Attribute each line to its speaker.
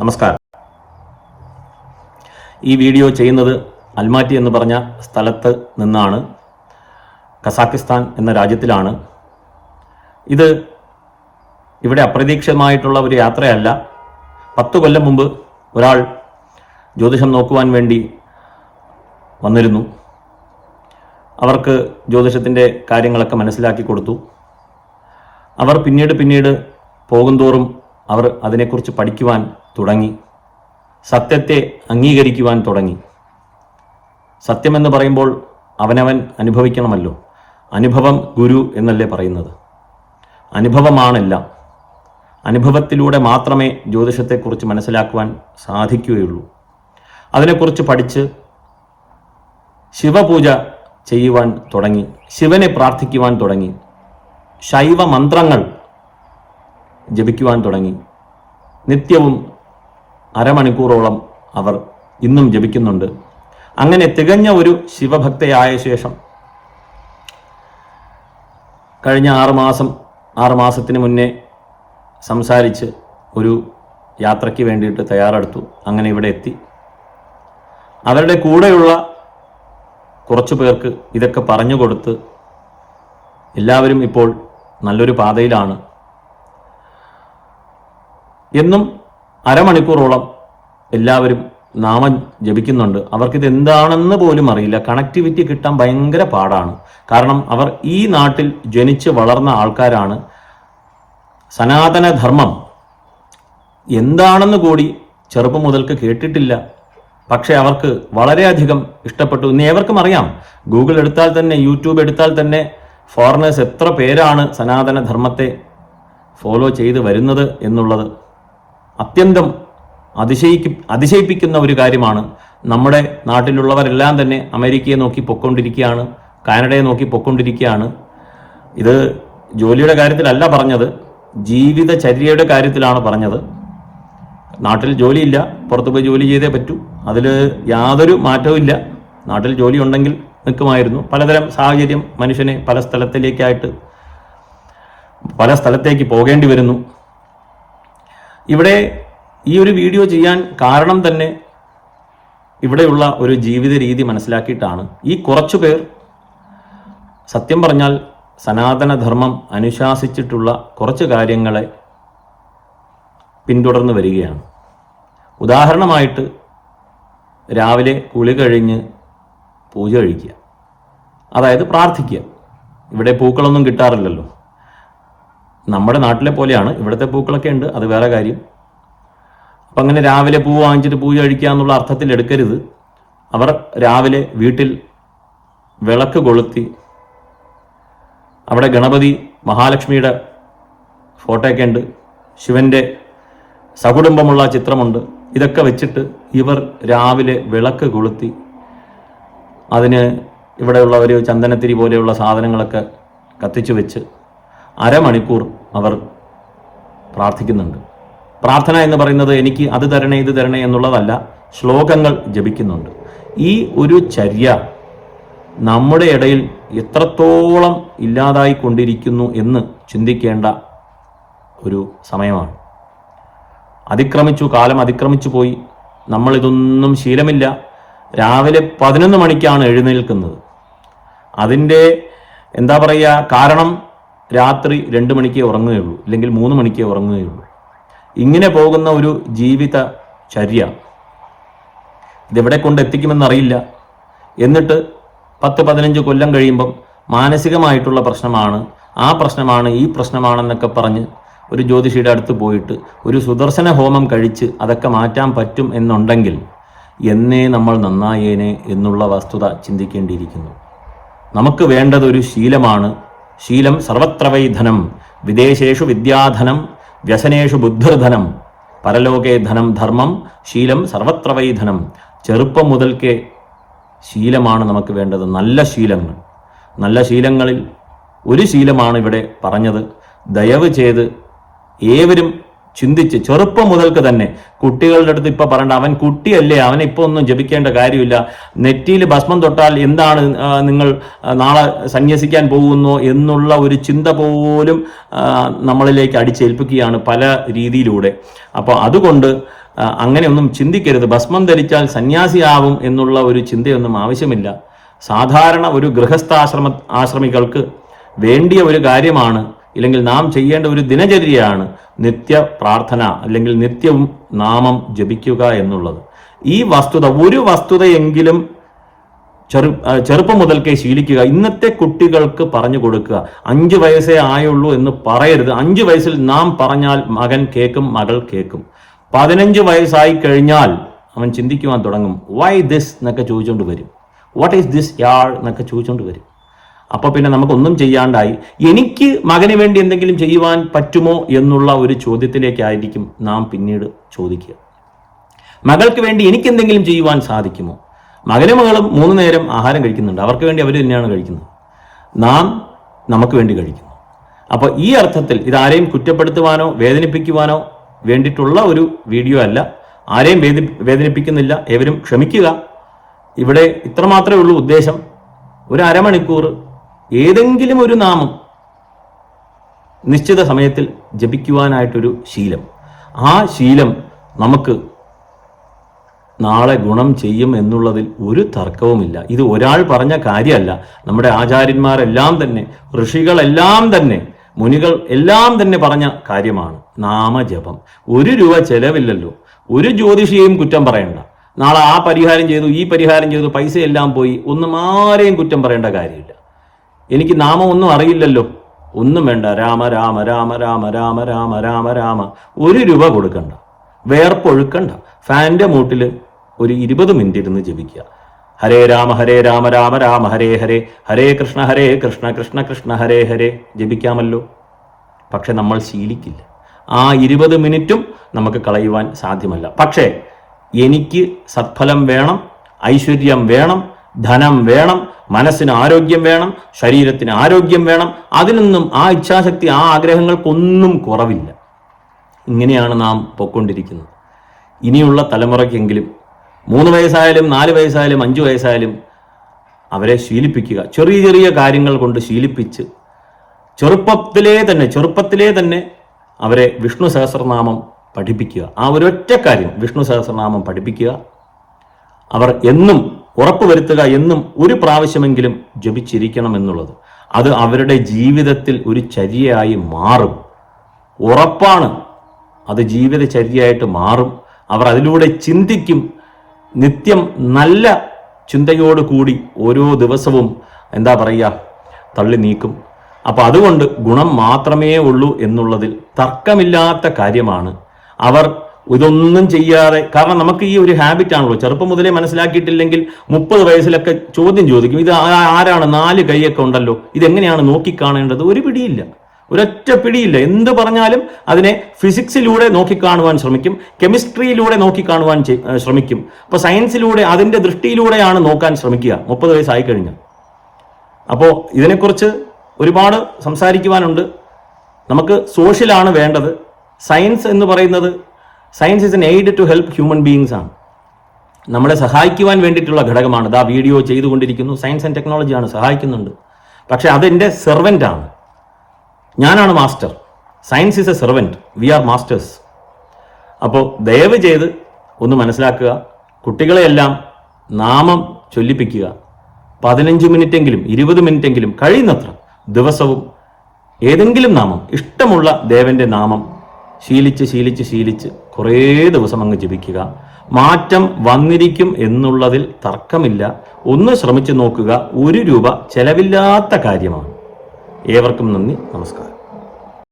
Speaker 1: നമസ്കാരം. ഈ വീഡിയോ ചെയ്യുന്നത് അൽമാറ്റി എന്ന് പറഞ്ഞ സ്ഥലത്ത് നിന്നാണ്. കസാക്കിസ്ഥാൻ എന്ന രാജ്യത്തിലാണ്. ഇത് ഇവിടെ അപ്രതീക്ഷിതമായിട്ടുള്ള ഒരു യാത്രയല്ല. പത്ത് കൊല്ലം മുമ്പ് ഒരാൾ ജ്യോതിഷം നോക്കുവാൻ വേണ്ടി വന്നിരുന്നു. അവർക്ക് ജ്യോതിഷത്തിന്റെ കാര്യങ്ങളൊക്കെ മനസ്സിലാക്കി കൊടുത്തു. അവർ പിന്നീട് പിന്നീട് പോകുന്തോറും അവർ അതിനെക്കുറിച്ച് പഠിക്കുവാൻ തുടങ്ങി. സത്യത്തെ അംഗീകരിക്കുവാൻ തുടങ്ങി. സത്യമെന്ന് പറയുമ്പോൾ അവനവൻ അനുഭവിക്കണമല്ലോ. അനുഭവം ഗുരു എന്നല്ലേ പറയുന്നത്? അനുഭവമാണെല്ലാം. അനുഭവത്തിലൂടെ മാത്രമേ ജ്യോതിഷത്തെക്കുറിച്ച് മനസ്സിലാക്കുവാൻ സാധിക്കുകയുള്ളൂ. അതിനെക്കുറിച്ച് പഠിച്ച് ശിവപൂജ ചെയ്യുവാൻ തുടങ്ങി. ശിവനെ പ്രാർത്ഥിക്കുവാൻ തുടങ്ങി. ശൈവ മന്ത്രങ്ങൾ ജപിക്കുവാൻ തുടങ്ങി. നിത്യവും അരമണിക്കൂറോളം അവർ ഇന്നും ജപിക്കുന്നുണ്ട്. അങ്ങനെ തികഞ്ഞ ഒരു ശിവഭക്തയായ ശേഷം കഴിഞ്ഞ ആറ് മാസം ആറ് മാസത്തിന് മുന്നേ സംസാരിച്ച് ഒരു യാത്രയ്ക്ക് വേണ്ടിയിട്ട് തയ്യാറെടുത്തു. അങ്ങനെ ഇവിടെ എത്തി. അവരുടെ കൂടെയുള്ള കുറച്ചു പേർക്ക് ഇതൊക്കെ പറഞ്ഞു കൊടുത്ത് എല്ലാവരും ഇപ്പോൾ നല്ലൊരു പാതയിലാണ്. എന്നും അരമണിക്കൂറോളം എല്ലാവരും നാമം ജപിക്കുന്നുണ്ട്. അവർക്കിത് എന്താണെന്ന് പോലും അറിയില്ല. കണക്ടിവിറ്റി കിട്ടാൻ ഭയങ്കര പാടാണ്. കാരണം അവർ ഈ നാട്ടിൽ ജനിച്ച് വളർന്ന ആൾക്കാരാണ്. സനാതന ധർമ്മം എന്താണെന്ന് കൂടി ചെറുപ്പം മുതൽക്ക് കേട്ടിട്ടില്ല. പക്ഷെ അവർക്ക് വളരെയധികം ഇഷ്ടപ്പെട്ടു. ഇനി ഏവർക്കും അറിയാം. ഗൂഗിൾ എടുത്താൽ തന്നെ യൂട്യൂബ് എടുത്താൽ തന്നെ ഫോറിനേഴ്സ് എത്ര പേരാണ് സനാതന ധർമ്മത്തെ ഫോളോ ചെയ്ത് വരുന്നത് എന്നുള്ളത്. അത്യന്തം അതിശയിക്കും അതിശയിപ്പിക്കുന്ന ഒരു കാര്യമാണ് നമ്മുടെ നാട്ടിലുള്ളവരെല്ലാം തന്നെ അമേരിക്കയെ നോക്കി പൊക്കൊണ്ടിരിക്കുകയാണ് കാനഡയെ നോക്കി പൊക്കൊണ്ടിരിക്കുകയാണ്. ഇത് ജോലിയുടെ കാര്യത്തിലല്ല പറഞ്ഞത് ജീവിതചര്യയുടെ കാര്യത്തിലാണ് പറഞ്ഞത്. നാട്ടിൽ ജോലിയില്ല പുറത്തു പോയി ജോലി ചെയ്തേ പറ്റൂ. അതിൽ യാതൊരു മാറ്റവും ഇല്ല. നാട്ടിൽ ജോലി ഉണ്ടെങ്കിൽ നിൽക്കുമായിരുന്നു. പലതരം സാഹചര്യം മനുഷ്യനെ പല സ്ഥലത്തിലേക്കായിട്ട് പല സ്ഥലത്തേക്ക് പോകേണ്ടി വരുന്നു. ഇവിടെ ഈ ഒരു വീഡിയോ ചെയ്യാൻ കാരണം തന്നെ ഇവിടെയുള്ള ഒരു ജീവിത രീതി മനസ്സിലാക്കിയിട്ടാണ്. ഈ കുറച്ചു പേർ സത്യം പറഞ്ഞാൽ സനാതനധർമ്മം അനുശാസിച്ചിട്ടുള്ള കുറച്ച് കാര്യങ്ങളെ പിന്തുടർന്ന് വരികയാണ്. ഉദാഹരണമായിട്ട് രാവിലെ കുളി കഴിഞ്ഞ് പൂജ കഴിക്കുക. അതായത് പ്രാർത്ഥിക്കുക. ഇവിടെ പൂക്കളൊന്നും കിട്ടാറില്ലല്ലോ. നമ്മുടെ നാട്ടിലെ പോലെയാണ്. ഇവിടുത്തെ പൂക്കളൊക്കെ ഉണ്ട്. അത് വേറെ കാര്യം. അപ്പം അങ്ങനെ രാവിലെ പൂ വാങ്ങിച്ചിട്ട് പൂജ കഴിക്കുക എന്നുള്ള അർത്ഥത്തിൽ എടുക്കരുത്. അവർ രാവിലെ വീട്ടിൽ വിളക്ക് കൊളുത്തി അവിടെ ഗണപതി മഹാലക്ഷ്മിയുടെ ഫോട്ടോയൊക്കെ ഉണ്ട്. ശിവന്റെ സകുടുംബമുള്ള ചിത്രമുണ്ട്. ഇതൊക്കെ വെച്ചിട്ട് ഇവർ രാവിലെ വിളക്ക് കൊളുത്തി അതിന് ഇവിടെയുള്ള ഒരു ചന്ദനത്തിരി പോലെയുള്ള സാധനങ്ങളൊക്കെ കത്തിച്ചു വെച്ച് അരമണിക്കൂർ അവർ പ്രാർത്ഥിക്കുന്നുണ്ട്. പ്രാർത്ഥന എന്ന് പറയുന്നത് എനിക്ക് അത് തരണേ ഇത് തരണേ എന്നുള്ളതല്ല ശ്ലോകങ്ങൾ ജപിക്കുന്നുണ്ട്. ഈ ഒരു ചര്യ നമ്മുടെ ഇടയിൽ എത്രത്തോളം ഇല്ലാതായി കൊണ്ടിരിക്കുന്നു എന്ന് ചിന്തിക്കേണ്ട ഒരു സമയമാണ്. അതിക്രമിച്ചു കാലം അതിക്രമിച്ചു പോയി. നമ്മളിതൊന്നും ശീലമില്ല. രാവിലെ പതിനൊന്ന് മണിക്കാണ് എഴുന്നേൽക്കുന്നത്. അതിന്റെ എന്താ പറയുക കാരണം രാത്രി രണ്ട് മണിക്കേ ഉറങ്ങുകയുള്ളൂ അല്ലെങ്കിൽ മൂന്ന് മണിക്കേ ഉറങ്ങുകയുള്ളൂ. ഇങ്ങനെ പോകുന്ന ഒരു ജീവിത ചര്യ ഇതെവിടെ കൊണ്ട് എത്തിക്കുമെന്നറിയില്ല. എന്നിട്ട് പത്ത് പതിനഞ്ച് കൊല്ലം കഴിയുമ്പം മാനസികമായിട്ടുള്ള പ്രശ്നമാണ് ആ പ്രശ്നമാണ് ഈ പ്രശ്നമാണെന്നൊക്കെ പറഞ്ഞ് ഒരു ജ്യോതിഷിയുടെ അടുത്ത് പോയിട്ട് ഒരു സുദർശന ഹോമം കഴിച്ച് അതൊക്കെ മാറ്റാൻ പറ്റും എന്നുണ്ടെങ്കിൽ എന്നേ നമ്മൾ നന്നായേനെ എന്നുള്ള വസ്തുത ചിന്തിക്കേണ്ടിയിരിക്കുന്നു. നമുക്ക് വേണ്ടതൊരു ശീലമാണ് ശീലം സർവത്ര വൈധനം വിദേശേഷു വിദ്യാധനം വ്യസനേഷു ബുദ്ധിർധനം. പരലോകേ ധനം ധർമ്മം ശീലം സർവത്ര വൈധനം ചെറുപ്പം മുതൽക്കേ ശീലമാണ് നമുക്ക് വേണ്ടത്. നല്ല ശീലങ്ങൾ. നല്ല ശീലങ്ങളിൽ ഒരു ശീലമാണ് ഇവിടെ പറഞ്ഞത്. ദയവ് ചെയ്ത് ഏവരും ചിന്തിച്ച് ചെറുപ്പം മുതൽക്ക് തന്നെ. കുട്ടികളുടെ അടുത്ത് ഇപ്പൊ പറയണ്ട അവൻ കുട്ടിയല്ലേ അവനെ ഇപ്പൊ ഒന്നും ജപിക്കേണ്ട കാര്യമില്ല. നെറ്റിയിൽ ഭസ്മം തൊട്ടാൽ എന്താണ് നിങ്ങൾ നാളെ സന്യസിക്കാൻ പോകുന്നു എന്നുള്ള ഒരു ചിന്ത പോലും നമ്മളിലേക്ക് അടിച്ചേൽപ്പിക്കുകയാണ് പല രീതിയിലൂടെ. അപ്പോൾ അതുകൊണ്ട് അങ്ങനെയൊന്നും ചിന്തിക്കരുത്. ഭസ്മം ധരിച്ചാൽ സന്യാസിയാവും എന്നുള്ള ഒരു ചിന്തയൊന്നും ആവശ്യമില്ല. സാധാരണ ഒരു ഗൃഹസ്ഥാശ്രമ ആശ്രമികൾക്ക് വേണ്ടിയ ഒരു കാര്യമാണ് ഇല്ലെങ്കിൽ നാം ചെയ്യേണ്ട ഒരു ദിനചര്യയാണ് നിത്യ പ്രാർത്ഥന അല്ലെങ്കിൽ നിത്യവും നാമം ജപിക്കുക എന്നുള്ളത്. ഈ വസ്തുത ഒരു വസ്തുതയെങ്കിലും ചെറു ചെറുപ്പം മുതൽക്കേ ശീലിക്കുക. ഇന്നത്തെ കുട്ടികൾക്ക് പറഞ്ഞു കൊടുക്കുക. അഞ്ച് വയസ്സേ ആയുള്ളൂ എന്ന് പറയരുത്. അഞ്ച് വയസ്സിൽ നാം പറഞ്ഞാൽ മകൻ കേൾക്കും മകൾ കേൾക്കും പതിനഞ്ച് വയസ്സായി കഴിഞ്ഞാൽ അവൻ ചിന്തിക്കുവാൻ തുടങ്ങും വൈ ദിസ് എന്നൊക്കെ ചോദിച്ചുകൊണ്ട് വരും. വാട്ട് ഈസ് ദിസ് യാൾ എന്നൊക്കെ ചോദിച്ചുകൊണ്ട് വരും. അപ്പോൾ പിന്നെ നമുക്കൊന്നും ചെയ്യാണ്ടായി. എനിക്ക് മകന് വേണ്ടി എന്തെങ്കിലും ചെയ്യുവാൻ പറ്റുമോ എന്നുള്ള ഒരു ചോദ്യത്തിലേക്കായിരിക്കും നാം പിന്നീട് ചോദിക്കുക. മകൾക്ക് വേണ്ടി എനിക്ക് എന്തെങ്കിലും ചെയ്യുവാൻ സാധിക്കുമോ? മകനും മകളും മൂന്ന് നേരം ആഹാരം കഴിക്കുന്നുണ്ട്. അവർക്ക് വേണ്ടി അവർ തന്നെയാണ് കഴിക്കുന്നത്. നാം നമുക്ക് വേണ്ടി കഴിക്കുന്നു. അപ്പോൾ ഈ അർത്ഥത്തിൽ ഇത് ആരെയും കുറ്റപ്പെടുത്തുവാനോ വേദനിപ്പിക്കുവാനോ വേണ്ടിയിട്ടുള്ള ഒരു വീഡിയോ അല്ല. ആരെയും വേദി വേദനിപ്പിക്കുന്നില്ല. ഏവരും ക്ഷമിക്കുക. ഇവിടെ ഇത്രമാത്രമേ ഉള്ളൂ ഉദ്ദേശം. ഒരു അരമണിക്കൂർ ഏതെങ്കിലും ഒരു നാമം നിശ്ചിത സമയത്തിൽ ജപിക്കുവാനായിട്ടൊരു ശീലം. ആ ശീലം നമുക്ക് നാളെ ഗുണം ചെയ്യും എന്നുള്ളതിൽ ഒരു തർക്കവുമില്ല. ഇത് ഒരാൾ പറഞ്ഞ കാര്യമല്ല. നമ്മുടെ ആചാര്യന്മാരെല്ലാം തന്നെ ഋഷികളെല്ലാം തന്നെ മുനികൾ എല്ലാം തന്നെ പറഞ്ഞ കാര്യമാണ് നാമജപം. ഒരു രൂപ ചെലവില്ലല്ലോ. ഒരു ജ്യോതിഷിയെയും കുറ്റം പറയണ്ട. നാളെ ആ പരിഹാരം ചെയ്തു ഈ പരിഹാരം ചെയ്തു പൈസയെല്ലാം പോയി ഒന്നും ആരെയും കുറ്റം പറയേണ്ട കാര്യമില്ല. എനിക്ക് നാമം ഒന്നും അറിയില്ലല്ലോ. ഒന്നും വേണ്ട. രാമ രാമ രാമ രാമ രാമ രാമ രാമ രാമ. ഒരു രൂപ കൊടുക്കണ്ട. വേർപ്പൊഴുക്കണ്ട. ഫാന്റെ മൂട്ടിൽ ഒരു ഇരുപത് മിനിറ്റ് ഇരുന്ന് ജപിക്കുക. ഹരേ രാമ ഹരേ രാമ രാമ രാമ ഹരേ ഹരേ. ഹരേ കൃഷ്ണ ഹരേ കൃഷ്ണ കൃഷ്ണ കൃഷ്ണ ഹരേ ഹരേ. ജപിക്കാമല്ലോ. പക്ഷെ നമ്മൾ ശീലിക്കില്ല. ആ ഇരുപത് മിനിറ്റും നമുക്ക് കളയുവാൻ സാധ്യമല്ല. പക്ഷേ എനിക്ക് സത്ഫലം വേണം ഐശ്വര്യം വേണം ധനം വേണം മനസ്സിന് ആരോഗ്യം വേണം ശരീരത്തിന് ആരോഗ്യം വേണം അതിനൊന്നും ആ ഇച്ഛാശക്തി ആ ആഗ്രഹങ്ങൾക്കൊന്നും കുറവില്ല. ഇങ്ങനെയാണ് നാം പൊക്കൊണ്ടിരിക്കുന്നത്. ഇനിയുള്ള തലമുറയ്ക്കെങ്കിലും മൂന്ന് വയസ്സായാലും നാല് വയസ്സായാലും അഞ്ച് വയസ്സായാലും അവരെ ശീലിപ്പിക്കുക. ചെറിയ ചെറിയ കാര്യങ്ങൾ കൊണ്ട് ശീലിപ്പിച്ച് ചെറുപ്പത്തിലേ തന്നെ ചെറുപ്പത്തിലേ തന്നെ അവരെ വിഷ്ണു സഹസ്രനാമം പഠിപ്പിക്കുക. ആ ഒരൊറ്റ കാര്യം വിഷ്ണു സഹസ്രനാമം പഠിപ്പിക്കുക. അവർ എന്നും ഉറപ്പുവരുത്തുക എന്നും ഒരു പ്രാവശ്യമെങ്കിലും ജപിച്ചിരിക്കണം എന്നുള്ളത് അത് അവരുടെ ജീവിതത്തിൽ ഒരു ചര്യയായി മാറും. ഉറപ്പാണ് അത് ജീവിതചര്യയായിട്ട് മാറും. അവർ അതിലൂടെ ചിന്തിക്കും. നിത്യം നല്ല ചിന്തയോട് കൂടി ഓരോ ദിവസവും എന്താ പറയുക തള്ളി നീക്കും. അപ്പോൾ അതുകൊണ്ട് ഗുണം മാത്രമേ ഉള്ളൂ എന്നുള്ളതിൽ തർക്കമില്ലാത്ത കാര്യമാണ്. അവർ ഇതൊന്നും ചെയ്യാതെ കാരണം നമുക്ക് ഈ ഒരു ഹാബിറ്റ് ആണല്ലോ. ചെറുപ്പം മുതലേ മനസ്സിലാക്കിയിട്ടില്ലെങ്കിൽ മുപ്പത് വയസ്സിലൊക്കെ ചോദ്യം ചോദിക്കും ഇത് ആരാണ്? നാല് കൈയൊക്കെ ഉണ്ടല്ലോ. ഇതെങ്ങനെയാണ് നോക്കിക്കാണേണ്ടത്? ഒരു പിടിയില്ല. ഒരൊറ്റ പിടിയില്ല. എന്ത് പറഞ്ഞാലും അതിനെ ഫിസിക്സിലൂടെ നോക്കിക്കാണുവാൻ ശ്രമിക്കും കെമിസ്ട്രിയിലൂടെ നോക്കിക്കാണുവാൻ ശ്രമിക്കും. അപ്പോൾ സയൻസിലൂടെ അതിന്റെ ദൃഷ്ടിയിലൂടെയാണ് നോക്കാൻ ശ്രമിക്കുക. മുപ്പത് വയസ്സായി കഴിഞ്ഞാൽ. അപ്പോൾ ഇതിനെക്കുറിച്ച് ഒരുപാട് സംസാരിക്കുവാനുണ്ട്. നമുക്ക് സോഷ്യലാണ് വേണ്ടത്. സയൻസ് എന്ന് പറയുന്നത് science is an aid to help human beings ആണ്. നമ്മളെ സഹായിക്കുവാൻ വേണ്ടിയിട്ടുള്ള ഘടകമാണ്. ഇതാ വീഡിയോ ചെയ്തുകൊണ്ടിരിക്കുന്നു. സയൻസ് ആൻഡ് ടെക്നോളജിയാണ് സഹായിക്കുന്നുണ്ട്. പക്ഷേ അതെന്റെ സെർവന്റ് ആണ്. ഞാനാണ് master science is a servant we are masters അപ്പോൾ ദയവ് ചെയ്ത് ഒന്ന് മനസ്സിലാക്കുക. കുട്ടികളെയെല്ലാം നാമം ചൊല്ലിപ്പിക്കുക. പതിനഞ്ച് മിനിറ്റെങ്കിലും ഇരുപത് മിനിറ്റെങ്കിലും കഴിയുന്നത്ര ദിവസവും ഏതെങ്കിലും നാമം ഇഷ്ടമുള്ള ദേവന്റെ നാമം ശീലിച്ച് ശീലിച്ച് ശീലിച്ച് കുറേ ദിവസം അങ്ങ് ജപിക്കുക. മാറ്റം വന്നിരിക്കും എന്നുള്ളതിൽ തർക്കമില്ല. ഒന്ന് ശ്രമിച്ചു നോക്കുക. ഒരു രൂപ ചെലവില്ലാത്ത കാര്യമാണ്. ഏവർക്കും നന്ദി. നമസ്കാരം.